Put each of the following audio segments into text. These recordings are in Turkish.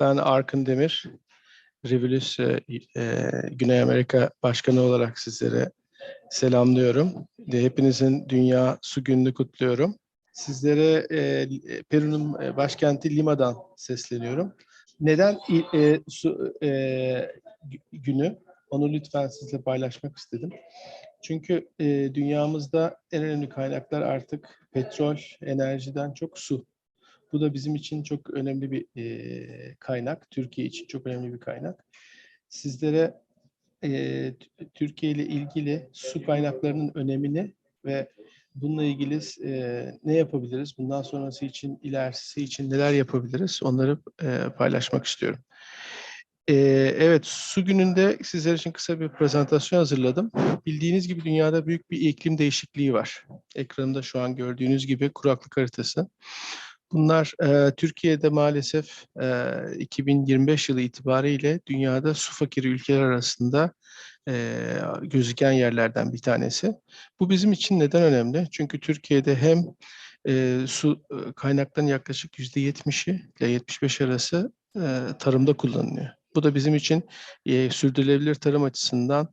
Ben Arkın Demir, Revolus e, e, Güney Amerika Başkanı olarak sizlere selamlıyorum. De hepinizin Dünya Su Günü'nü kutluyorum. Sizlere e, Peru'nun e, başkenti Lima'dan sesleniyorum. Neden e, su e, gü- günü? Onu lütfen sizle paylaşmak istedim. Çünkü e, dünyamızda en önemli kaynaklar artık petrol, enerjiden çok su. Bu da bizim için çok önemli bir e, kaynak. Türkiye için çok önemli bir kaynak. Sizlere e, Türkiye ile ilgili su kaynaklarının önemini ve bununla ilgili e, ne yapabiliriz? Bundan sonrası için, ilerisi için neler yapabiliriz? Onları e, paylaşmak istiyorum. E, evet, su gününde sizler için kısa bir prezentasyon hazırladım. Bildiğiniz gibi dünyada büyük bir iklim değişikliği var. Ekranımda şu an gördüğünüz gibi kuraklık haritası. Bunlar e, Türkiye'de maalesef e, 2025 yılı itibariyle dünyada su fakiri ülkeler arasında e, gözüken yerlerden bir tanesi. Bu bizim için neden önemli? Çünkü Türkiye'de hem e, su kaynaklarının yaklaşık %70'i ile 75 arası e, tarımda kullanılıyor. Bu da bizim için e, sürdürülebilir tarım açısından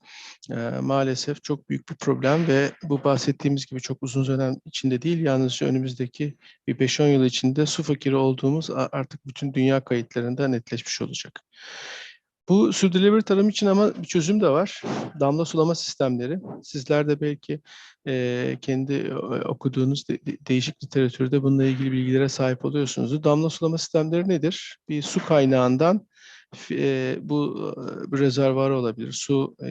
e, maalesef çok büyük bir problem ve bu bahsettiğimiz gibi çok uzun dönem içinde değil, yalnızca önümüzdeki bir 5-10 yıl içinde su fakiri olduğumuz artık bütün dünya kayıtlarında netleşmiş olacak. Bu sürdürülebilir tarım için ama bir çözüm de var. Damla sulama sistemleri. Sizler de belki e, kendi e, okuduğunuz de- de- değişik literatürde bununla ilgili bilgilere sahip oluyorsunuz. Damla sulama sistemleri nedir? Bir su kaynağından e, bu e, rezervuar olabilir, su e,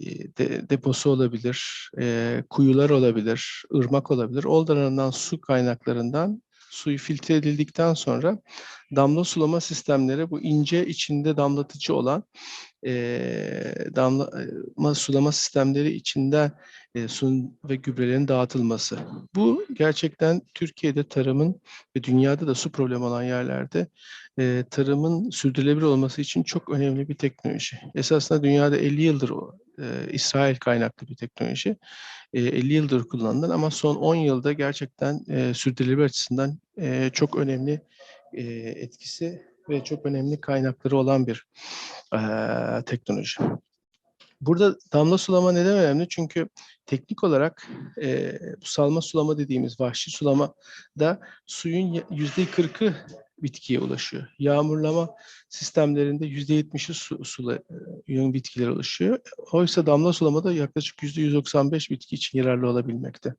e, de- deposu olabilir, e, kuyular olabilir, ırmak olabilir. Oradan alınan su kaynaklarından suyu filtre edildikten sonra damla sulama sistemleri bu ince içinde damlatıcı olan e, damlama sulama sistemleri içinden e, suyun ve gübrelerin dağıtılması. Bu gerçekten Türkiye'de tarımın ve dünyada da su problemi olan yerlerde e, tarımın sürdürülebilir olması için çok önemli bir teknoloji. Esasında dünyada 50 yıldır o, İsrail kaynaklı bir teknoloji. E, 50 yıldır kullanılan ama son 10 yılda gerçekten sürdürülebilir açısından çok önemli etkisi ve çok önemli kaynakları olan bir e, teknoloji. Burada damla sulama neden önemli? Çünkü teknik olarak e, salma sulama dediğimiz vahşi sulama da suyun yüzde kırkı bitkiye ulaşıyor. Yağmurlama sistemlerinde yüzde yetmişi su, sula, e, bitkilere ulaşıyor. Oysa damla sulamada yaklaşık yüzde 195 bitki için yararlı olabilmekte.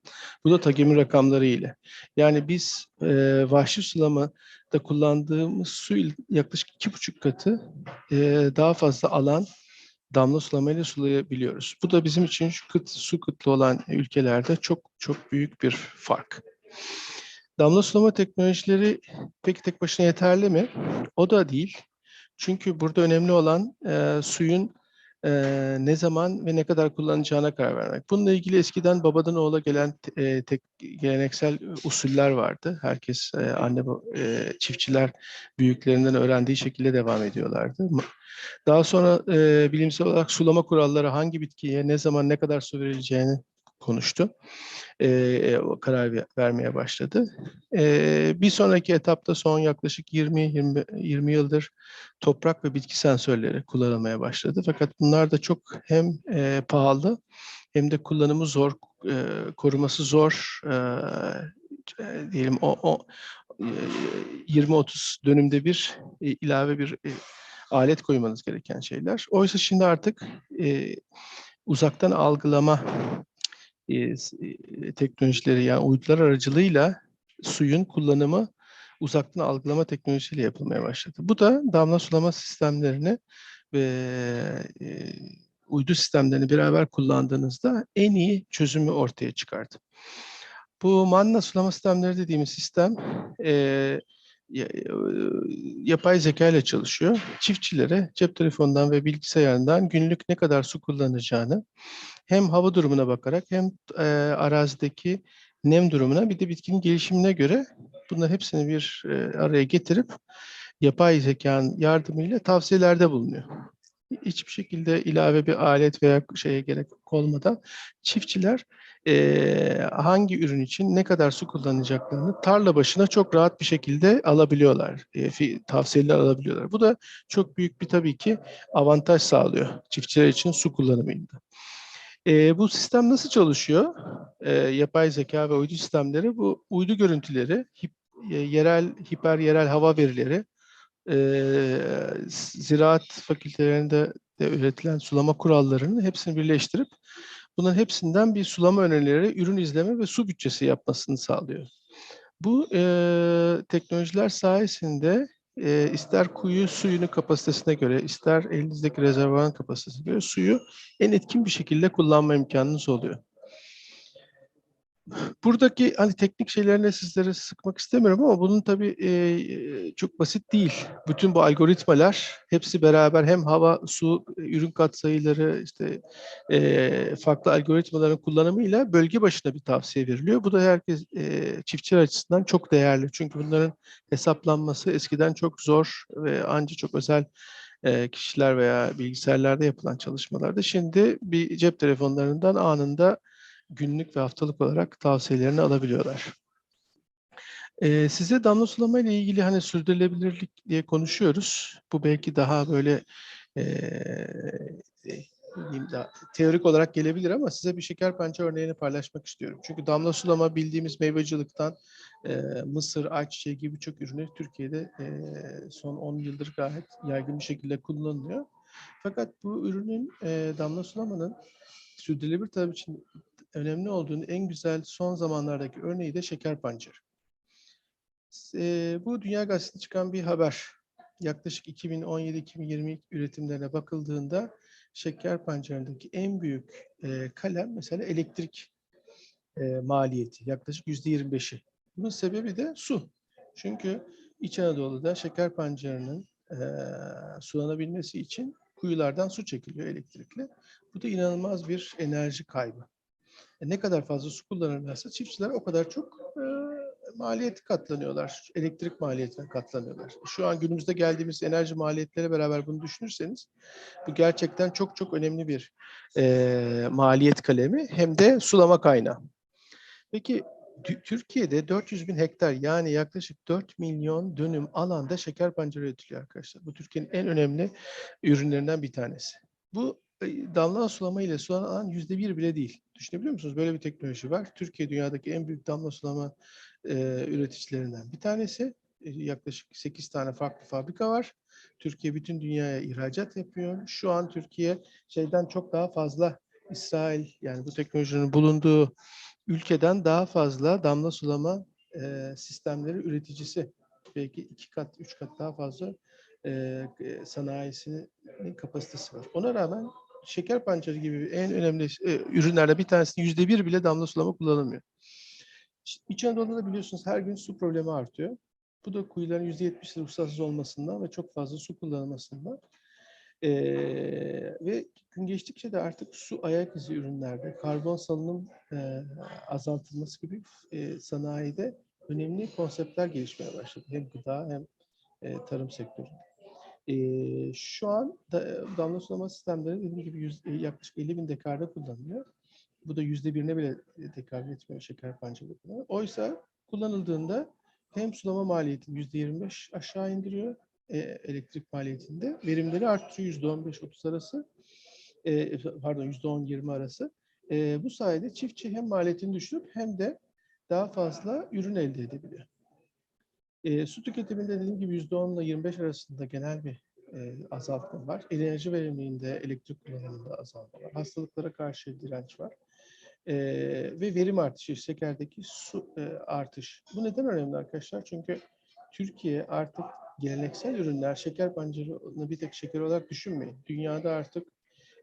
Bu da TAGEM'in rakamları ile. Yani biz e, vahşi sulamada kullandığımız su yaklaşık iki buçuk katı e, daha fazla alan damla sulamayla sulayabiliyoruz. Bu da bizim için şu kıt, su kıtlı olan ülkelerde çok çok büyük bir fark. Damla sulama teknolojileri peki tek başına yeterli mi? O da değil. Çünkü burada önemli olan e, suyun e, ne zaman ve ne kadar kullanacağına karar vermek. Bununla ilgili eskiden babadan oğula gelen e, tek, geleneksel usuller vardı. Herkes e, anne e, çiftçiler büyüklerinden öğrendiği şekilde devam ediyorlardı. Daha sonra e, bilimsel olarak sulama kuralları hangi bitkiye ne zaman ne kadar su verileceğini konuştu. E, karar ve- vermeye başladı. E, bir sonraki etapta son yaklaşık 20 20 yıldır toprak ve bitki sensörleri kullanılmaya başladı. Fakat bunlar da çok hem e, pahalı hem de kullanımı zor, e, koruması zor. E, diyelim o, o e, 20-30 dönümde bir e, ilave bir e, alet koymanız gereken şeyler. Oysa şimdi artık e, uzaktan algılama e, e, teknolojileri yani uydular aracılığıyla suyun kullanımı uzaktan algılama teknolojisiyle yapılmaya başladı. Bu da damla sulama sistemlerini ve e, uydu sistemlerini beraber kullandığınızda en iyi çözümü ortaya çıkardı. Bu manna sulama sistemleri dediğimiz sistem e, yapay zeka ile çalışıyor. Çiftçilere cep telefonundan ve bilgisayarından günlük ne kadar su kullanacağını hem hava durumuna bakarak hem e, arazideki nem durumuna bir de bitkinin gelişimine göre bunların hepsini bir e, araya getirip yapay zekanın yardımıyla tavsiyelerde bulunuyor. Hiçbir şekilde ilave bir alet veya şeye gerek olmadan çiftçiler e, hangi ürün için ne kadar su kullanacaklarını tarla başına çok rahat bir şekilde alabiliyorlar. E, tavsiyeler alabiliyorlar. Bu da çok büyük bir tabii ki avantaj sağlıyor çiftçiler için su kullanımında. E, bu sistem nasıl çalışıyor? E, yapay zeka ve uydu sistemleri bu uydu görüntüleri, hip- e, yerel, hiper yerel hava verileri, e, ziraat fakültelerinde de üretilen sulama kurallarını hepsini birleştirip bunların hepsinden bir sulama önerileri, ürün izleme ve su bütçesi yapmasını sağlıyor. Bu e, teknolojiler sayesinde e, ister kuyu suyunun kapasitesine göre, ister elinizdeki rezervuarın kapasitesine göre suyu en etkin bir şekilde kullanma imkanınız oluyor. Buradaki hani teknik şeylerine sizleri sıkmak istemiyorum ama bunun tabii e, çok basit değil. Bütün bu algoritmalar hepsi beraber hem hava, su, ürün katsayıları, işte e, farklı algoritmaların kullanımıyla bölge başına bir tavsiye veriliyor. Bu da herkes e, çiftçiler açısından çok değerli. Çünkü bunların hesaplanması eskiden çok zor ve ancak çok özel kişiler veya bilgisayarlarda yapılan çalışmalarda şimdi bir cep telefonlarından anında günlük ve haftalık olarak tavsiyelerini alabiliyorlar. Ee, size damla sulama ile ilgili hani sürdürülebilirlik diye konuşuyoruz. Bu belki daha böyle diyeyim daha teorik olarak gelebilir ama size bir şeker pancarı örneğini paylaşmak istiyorum. Çünkü damla sulama bildiğimiz meyvacılıktan eee, mısır, ayçiçeği gibi birçok ürünü Türkiye'de eee, son 10 yıldır gayet yaygın bir şekilde kullanılıyor. Fakat bu ürünün eee, damla sulamanın sürdürülebilir tarım için önemli olduğunu en güzel son zamanlardaki örneği de şeker pancarı. Eee, bu Dünya Gazetesi'nde çıkan bir haber. Yaklaşık 2017-2020 üretimlerine bakıldığında şeker pancarındaki en büyük eee, kalem mesela elektrik eee, maliyeti yaklaşık yüzde 25'i. Bunun sebebi de su. Çünkü İç Anadolu'da şeker pancarının eee, sulanabilmesi için kuyulardan su çekiliyor elektrikli. Bu da inanılmaz bir enerji kaybı. E, ne kadar fazla su kullanırlarsa çiftçiler o kadar çok e, maliyeti katlanıyorlar. Elektrik maliyetine katlanıyorlar. Şu an günümüzde geldiğimiz enerji maliyetleriyle beraber bunu düşünürseniz bu gerçekten çok çok önemli bir e, maliyet kalemi hem de sulama kaynağı. Peki Tü- Türkiye'de 400 bin hektar yani yaklaşık 4 milyon dönüm alanda şeker pancarı üretiliyor arkadaşlar. Bu Türkiye'nin en önemli ürünlerinden bir tanesi. Bu damla sulama ile sulanan yüzde bir bile değil. Düşünebiliyor musunuz? Böyle bir teknoloji var. Türkiye dünyadaki en büyük damla sulama e, üreticilerinden bir tanesi. E, yaklaşık 8 tane farklı fabrika var. Türkiye bütün dünyaya ihracat yapıyor. Şu an Türkiye şeyden çok daha fazla İsrail yani bu teknolojinin bulunduğu ülkeden daha fazla damla sulama e, sistemleri üreticisi. Belki iki kat, üç kat daha fazla e, e, sanayisinin kapasitesi var. Ona rağmen şeker pancarı gibi en önemli e, ürünlerde bir tanesinin yüzde bir bile damla sulama kullanılmıyor. İç Anadolu'da biliyorsunuz her gün su problemi artıyor. Bu da kuyuların yüzde yetmişi ruhsatsız olmasından ve çok fazla su kullanılmasından. Ee, ve gün geçtikçe de artık su ayak izi ürünlerde karbon salınım e, azaltılması gibi e, sanayide önemli konseptler gelişmeye başladı. Hem gıda hem e, tarım sektöründe. E, şu an da, damla sulama sistemleri dediğim gibi yüz, yaklaşık 50 bin dekarda kullanılıyor. Bu da yüzde birine bile tekabül etmiyor şeker pancarı. Oysa kullanıldığında hem sulama maliyetini yüzde 25 aşağı indiriyor e, elektrik maliyetinde. Verimleri artıyor yüzde 15-30 arası. E, pardon yüzde 10-20 arası. E, bu sayede çiftçi hem maliyetini düşürüp hem de daha fazla ürün elde edebiliyor. E, su tüketiminde dediğim gibi %10 ile 25 arasında genel bir e, azaltma var. Enerji verimliliğinde, elektrik kullanımında azalma var. Hastalıklara karşı direnç var. E, ve verim artışı, şekerdeki su e, artış. Bu neden önemli arkadaşlar? Çünkü Türkiye artık geleneksel ürünler, şeker pancarını bir tek şeker olarak düşünmeyin. Dünyada artık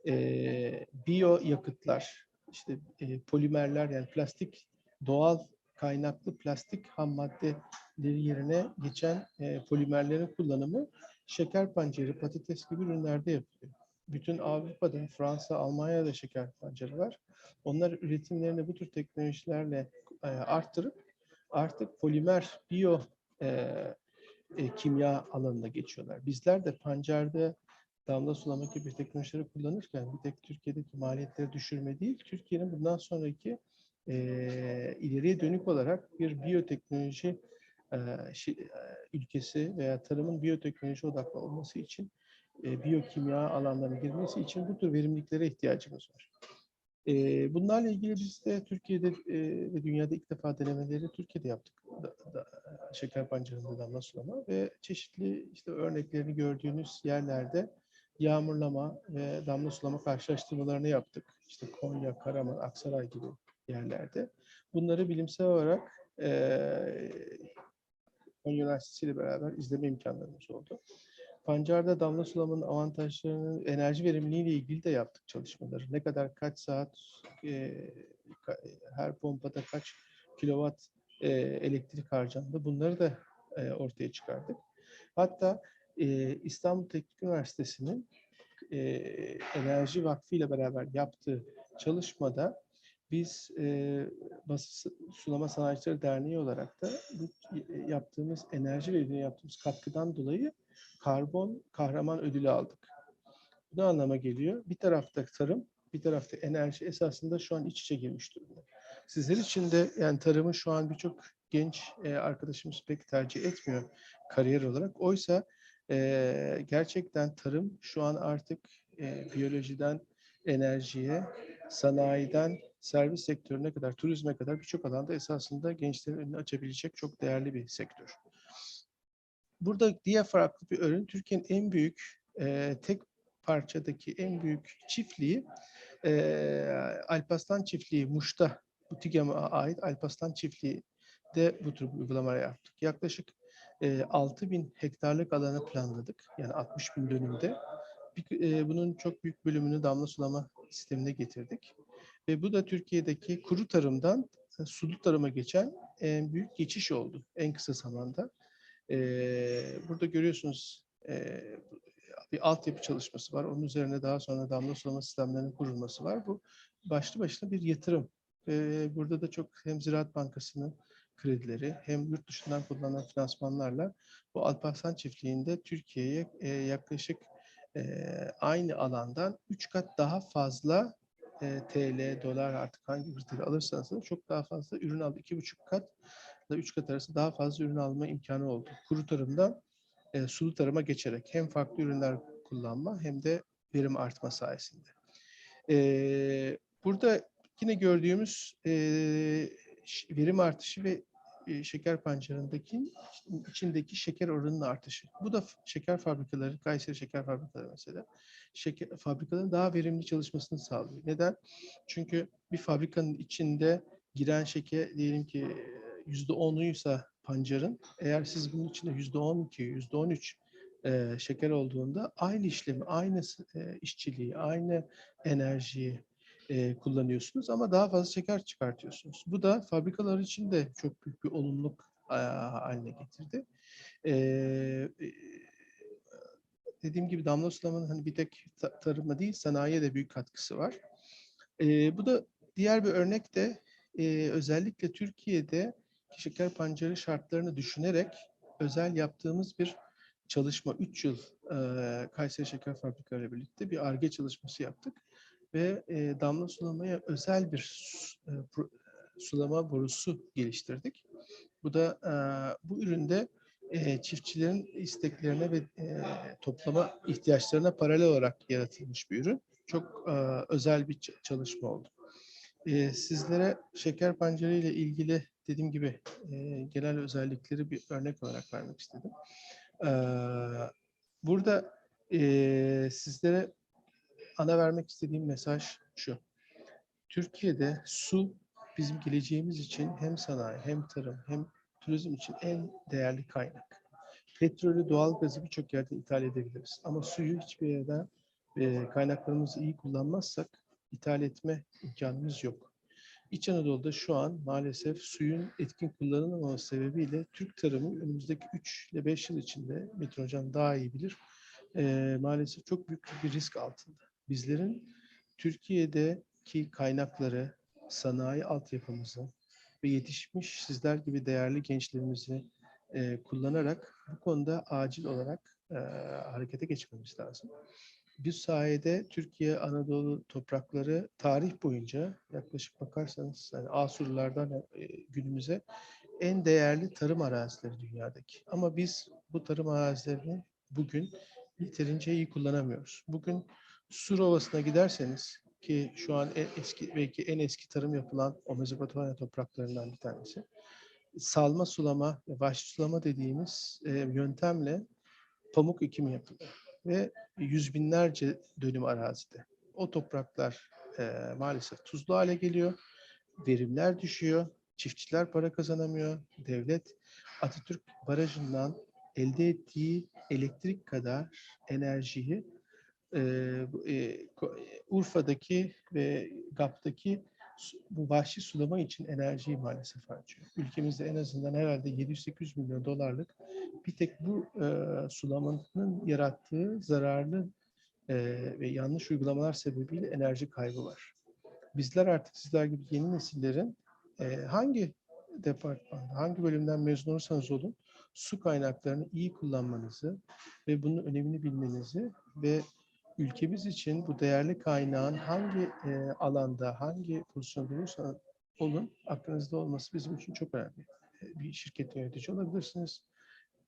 e, biyo yakıtlar, işte e, polimerler yani plastik doğal kaynaklı plastik ham maddeleri yerine geçen e, polimerlerin kullanımı şeker pancarı, patates gibi ürünlerde yapılıyor. Bütün Avrupa'da, Fransa, Almanya'da şeker pancarı var. Onlar üretimlerini bu tür teknolojilerle e, arttırıp artık polimer, biyo e, e, kimya alanına geçiyorlar. Bizler de pancarda damla sulama gibi teknolojileri kullanırken bir tek Türkiye'deki maliyetleri düşürme değil, Türkiye'nin bundan sonraki e, ileriye dönük olarak bir biyoteknoloji ülkesi veya tarımın biyoteknoloji odaklı olması için e, biyokimya alanlarına girmesi için bu tür verimliliklere ihtiyacımız var. E, bunlarla ilgili biz de Türkiye'de e, ve dünyada ilk defa denemeleri Türkiye'de yaptık. Şeker pancarında damla sulama ve çeşitli işte örneklerini gördüğünüz yerlerde yağmurlama ve damla sulama karşılaştırmalarını yaptık. İşte Konya, Karaman, Aksaray gibi yerlerde. Bunları bilimsel olarak Konya Üniversitesi ile beraber izleme imkanlarımız oldu. Pancarda damla sulamanın avantajlarının enerji verimliliği ile ilgili de yaptık çalışmaları. Ne kadar kaç saat eee, ka- her pompada kaç kilowatt eee, elektrik harcandı bunları da eee, ortaya çıkardık. Hatta eee, İstanbul Teknik Üniversitesi'nin eee, Enerji Vakfı ile beraber yaptığı çalışmada biz e, Basın Sulama Sanayicileri Derneği olarak da bu yaptığımız enerji verimine yaptığımız katkıdan dolayı karbon kahraman ödülü aldık. Bu ne anlama geliyor? Bir tarafta tarım, bir tarafta enerji esasında şu an iç içe girmiş durumda. Sizler için de yani tarımı şu an birçok genç e, arkadaşımız pek tercih etmiyor kariyer olarak. Oysa e, gerçekten tarım şu an artık e, biyolojiden enerjiye, sanayiden servis sektörüne kadar, turizme kadar birçok alanda esasında gençlerin önünü açabilecek çok değerli bir sektör. Burada diğer farklı bir ürün, Türkiye'nin en büyük e, tek parçadaki en büyük çiftliği e, Alpaslan çiftliği Muş'ta, bu TİGEM'e ait Alpaslan çiftliği de bu tür bir yaptık. Yaklaşık e, 6 bin hektarlık alanı planladık. Yani 60 bin dönümde. Bir- e, bunun çok büyük bölümünü damla sulama sistemine getirdik. Ve bu da Türkiye'deki kuru tarımdan e, sulu tarıma geçen en büyük geçiş oldu en kısa zamanda. Ee, burada görüyorsunuz e, bir altyapı çalışması var. Onun üzerine daha sonra damla sulama sistemlerinin kurulması var. Bu başlı başına bir yatırım. Ee, burada da çok hem Ziraat Bankası'nın kredileri hem yurt dışından kullanılan finansmanlarla bu Alparslan çiftliğinde Türkiye'ye e, yaklaşık e, aynı alandan 3 kat daha fazla e, TL, dolar artık hangi TL alırsanız çok daha fazla ürün aldı. 2,5 kat ile 3 kat arası daha fazla ürün alma imkanı oldu. Kuru tarımdan e, sulu tarıma geçerek hem farklı ürünler kullanma hem de verim artma sayesinde. E, burada yine gördüğümüz e, verim artışı ve şeker pancarındaki içindeki şeker oranının artışı. Bu da şeker fabrikaları, Kayseri şeker fabrikaları mesela, şeker fabrikaların daha verimli çalışmasını sağlıyor. Neden? Çünkü bir fabrikanın içinde giren şeker diyelim ki yüzde onuysa pancarın, eğer siz bunun içinde yüzde on iki, yüzde on üç e, şeker olduğunda aynı işlemi, aynı e, işçiliği, aynı enerjiyi e, kullanıyorsunuz ama daha fazla şeker çıkartıyorsunuz. Bu da fabrikalar için de çok büyük bir olumluluk haline getirdi. E, dediğim gibi damla sulamanın hani bir tek ta- tarıma değil sanayiye de büyük katkısı var. E, bu da diğer bir örnek de e, özellikle Türkiye'de şeker pancarı şartlarını düşünerek özel yaptığımız bir çalışma. 3 yıl e, Kayseri Şeker Fabrikaları ile birlikte bir ARGE çalışması yaptık ve e, damla sulamaya özel bir e, pro- sulama borusu geliştirdik. Bu da e, bu üründe e, çiftçilerin isteklerine ve e, toplama ihtiyaçlarına paralel olarak yaratılmış bir ürün. Çok e, özel bir çalışma oldu. E, sizlere şeker pancarı ile ilgili dediğim gibi e, genel özellikleri bir örnek olarak vermek istedim. E, burada e, sizlere ana vermek istediğim mesaj şu. Türkiye'de su bizim geleceğimiz için hem sanayi hem tarım hem turizm için en değerli kaynak. Petrolü, doğalgazı birçok yerde ithal edebiliriz. Ama suyu hiçbir yerden e, kaynaklarımızı iyi kullanmazsak ithal etme imkanımız yok. İç Anadolu'da şu an maalesef suyun etkin kullanılmaması sebebiyle Türk tarımı önümüzdeki 3 ile 5 yıl içinde Metin Hocam daha iyi bilir. e, maalesef çok büyük bir risk altında. Bizlerin Türkiye'deki kaynakları, sanayi altyapımızı ve yetişmiş sizler gibi değerli gençlerimizi e, kullanarak bu konuda acil olarak e, harekete geçmemiz lazım. Bu sayede Türkiye Anadolu toprakları tarih boyunca yaklaşık bakarsanız yani Asurlulardan e, günümüze en değerli tarım arazileri dünyadaki. Ama biz bu tarım arazilerini bugün yeterince iyi kullanamıyoruz. Bugün Sur Ovası'na giderseniz ki şu an en eski belki en eski tarım yapılan o Mezopotamya topraklarından bir tanesi. Salma sulama ve baş sulama dediğimiz e, yöntemle pamuk ekimi yapılıyor ve yüz binlerce dönüm arazide. O topraklar e, maalesef tuzlu hale geliyor, verimler düşüyor, çiftçiler para kazanamıyor, devlet Atatürk Barajı'ndan elde ettiği elektrik kadar enerjiyi e, Urfa'daki ve GAP'taki bu vahşi sulama için enerjiyi maalesef harcıyor. Ülkemizde en azından herhalde 700-800 milyon dolarlık bir tek bu e, sulamanın yarattığı zararlı e, ve yanlış uygulamalar sebebiyle enerji kaybı var. Bizler artık sizler gibi yeni nesillerin e, hangi departmanda, hangi bölümden mezun olursanız olun su kaynaklarını iyi kullanmanızı ve bunun önemini bilmenizi ve ülkemiz için bu değerli kaynağın hangi e, alanda, hangi pozisyonda olursanız olun, aklınızda olması bizim için çok önemli. E, Bir şirket yönetici olabilirsiniz,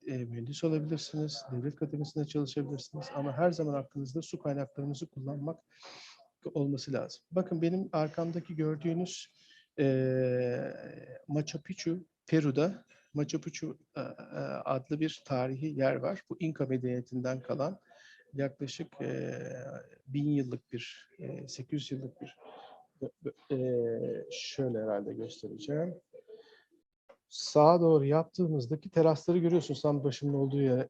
e, mühendis olabilirsiniz, devlet kademesinde çalışabilirsiniz ama her zaman aklınızda su kaynaklarımızı kullanmak olması lazım. Bakın benim arkamdaki gördüğünüz e, Machu Picchu, Peru'da Machu Picchu e, e, adlı bir tarihi yer var. Bu İnka medeniyetinden kalan yaklaşık e, bin yıllık bir, e, 800 yıllık bir e, şöyle herhalde göstereceğim. Sağa doğru yaptığımızdaki terasları görüyorsunuz tam başımın olduğu yer.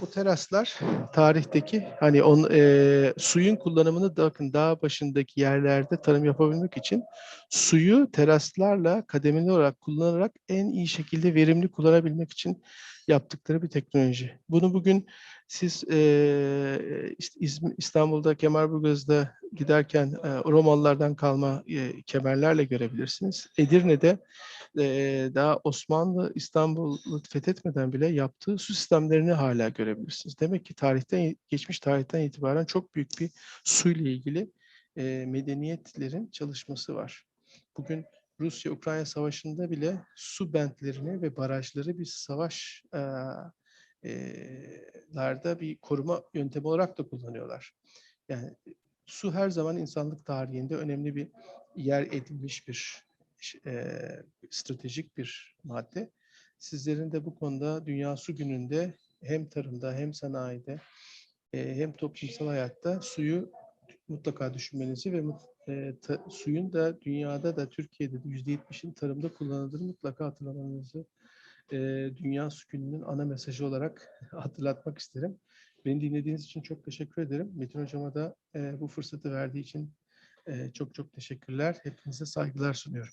Bu teraslar tarihteki hani on, e, suyun kullanımını da bakın dağ başındaki yerlerde tarım yapabilmek için suyu teraslarla kademeli olarak kullanarak en iyi şekilde verimli kullanabilmek için yaptıkları bir teknoloji. Bunu bugün siz e, İstanbul'da Kemerburgaz'da giderken e, Romalılardan kalma e, kemerlerle görebilirsiniz. Edirne'de e, daha Osmanlı İstanbul'u fethetmeden bile yaptığı su sistemlerini hala görebilirsiniz. Demek ki tarihten geçmiş tarihten itibaren çok büyük bir suyla ilgili e, medeniyetlerin çalışması var. Bugün Rusya-Ukrayna savaşında bile su bentlerini ve barajları bir savaş e, e, bir koruma yöntemi olarak da kullanıyorlar. Yani su her zaman insanlık tarihinde önemli bir yer edilmiş bir e, stratejik bir madde. Sizlerin de bu konuda Dünya Su Günü'nde hem tarımda hem sanayide e, hem toplumsal hayatta suyu mutlaka düşünmenizi ve e, ta- suyun da dünyada da Türkiye'de de %70'in tarımda kullanıldığını mutlaka hatırlamanızı e, Dünya Su Günü'nün ana mesajı olarak hatırlatmak isterim. Beni dinlediğiniz için çok teşekkür ederim. Metin Hocama da e, bu fırsatı verdiği için e, çok çok teşekkürler. Hepinize saygılar sunuyorum.